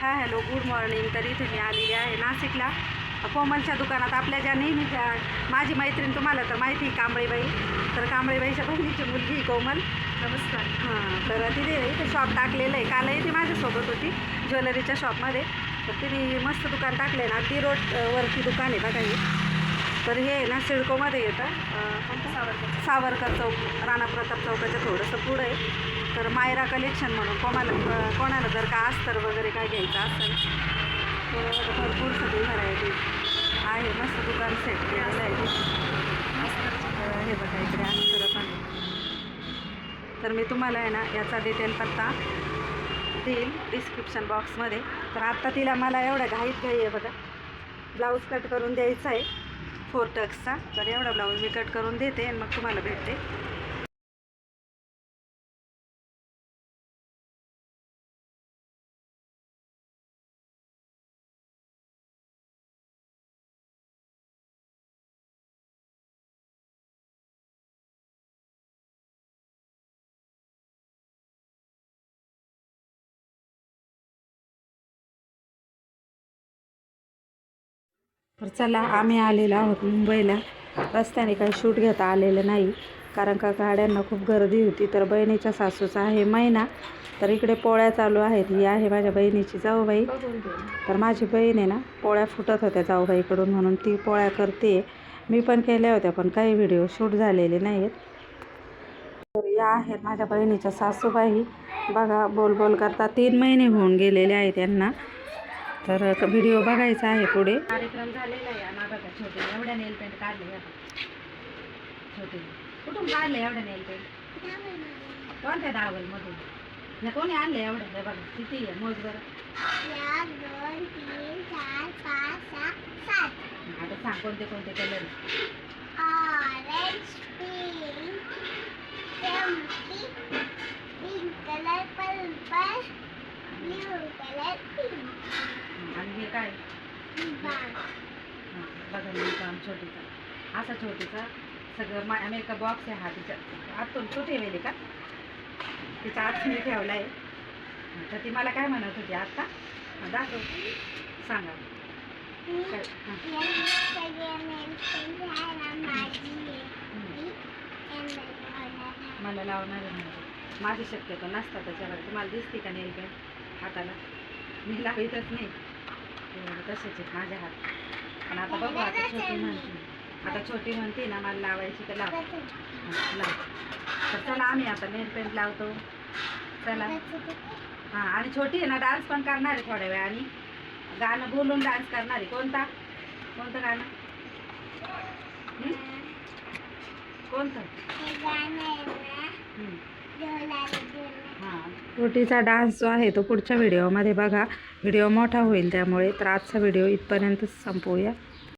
हा hello good morning. तर इथे मी आलेली आहे नाशिकला. कोमलच्या दुकानात आपल्या ज्या नेहमी माझी मैत्रीण तुम्हाला तर माहिती आहे, कांबळीबाई. तर कांबळीबाईच्या बहिणीची मुलगी कोमल. नमस्कार. हां तर तिने इथे शॉप टाकलेलं आहे. कालही ती माझ्यासोबत होती ज्वेलरीच्या शॉपमध्ये तर तिने मस्त दुकान टाकलं आहे ना अगदी रोड अ, वरती दुकान आहे बघा हे. तर हे ना सिडकोमध्ये येतं. सावरकर सावरकर चौक राणा प्रताप चौकाच्या थोडंसं पुढं आहे. तर मायरा कलेक्शन म्हणून कोणाला कोणाला जर का अस्तर वगैरे काय घ्यायचं असेल तर भरपूर सगळी व्हरायटी आहे. मस्त दुकान सेट केलेलं आहे. हे बघा इकडे अस्तर पण. तर मी तुम्हाला आहे ना याचा डिटेल पत्ता देईल डिस्क्रिप्शन बॉक्समध्ये तर आत्ता तिला मला एवढा घाईत घाई आहे बघा. ब्लाऊज कट करून द्यायचा आहे. फोर टक्सचा तर एवढा ब्लाऊज मी कट करून देते आणि मग तुम्हाला भेटते. तर चला आम्ही आलेलो आहोत मुंबईला. रस्त्याने काही शूट घेता आलेलं नाही. कारण का गाड्यांना खूप गर्दी होती. तर बहिणीच्या सासूचा आहे महिना तर इकडे पोळ्या चालू आहेत. ही आहे माझ्या बहिणीची जाऊबाई. तर माझी बहीण आहे ना पोळ्या फुटत होत्या जाऊबाईकडून म्हणून ती पोळ्या करते. मी पण केल्या होत्या पण काही व्हिडिओ शूट झालेले नाहीत. तर या आहेत माझ्या बहिणीच्या सासूबाई. बघा बोल बोल करता तीन महिने होऊन गेलेले आहेत त्यांना. तर व्हिडिओ बघायचा आहे पुढे. कार्यक्रम झालेला आहे. आणि बघा छोटे एवढ्या नेल पेंट काढले हे बघा. छोटे. कुठून काढले एवढ्या नेल पेंट कोणत्या दावल मधून हे कोणी आणले एवढ्या? बघा किती आहे? मोज बरं. एक दोन तीन चार पाच सहा सात आता सांग कोणते कोणते colour orange pink colour purple blue colour pink काय? हां, बघा मी काम छोटीचा. असा छोटीचा सगळं मा मेकअप बॉक्स आहे हा तिच्या आतून तो ठेवले का? तिचा आत मी ठेवला आहे तर ती मला काय म्हणत होती आत्ता? दाखव. सांगा. काय मला लावणार आहे माझी शक्यतो नसतात त्याच्यावर तुम्हाला दिसते का नेल पेंट हाताला? मी लावितच नाही. एवढं तसेच आहेत माझ्या हात. पण आता बघू आता छोटी म्हणते. आता छोटी म्हणते ना मला लावायची तर लाव. लाव. तर चला आम्ही आता नेल पेंट लावतो. चला. हां आणि छोटी आहे ना डान्स पण करणार आहे थोड्या वेळाने. गाणं बोलून डान्स करणार आहे. कोणता? कोणतं गाणं? कोणतं? रोटीचा डान्स जो आहे तो पुढच्या व्हिडिओमध्ये बघा. व्हिडिओ मोठा होईल त्यामुळे तर आजचा व्हिडिओ इथपर्यंत संपवूया.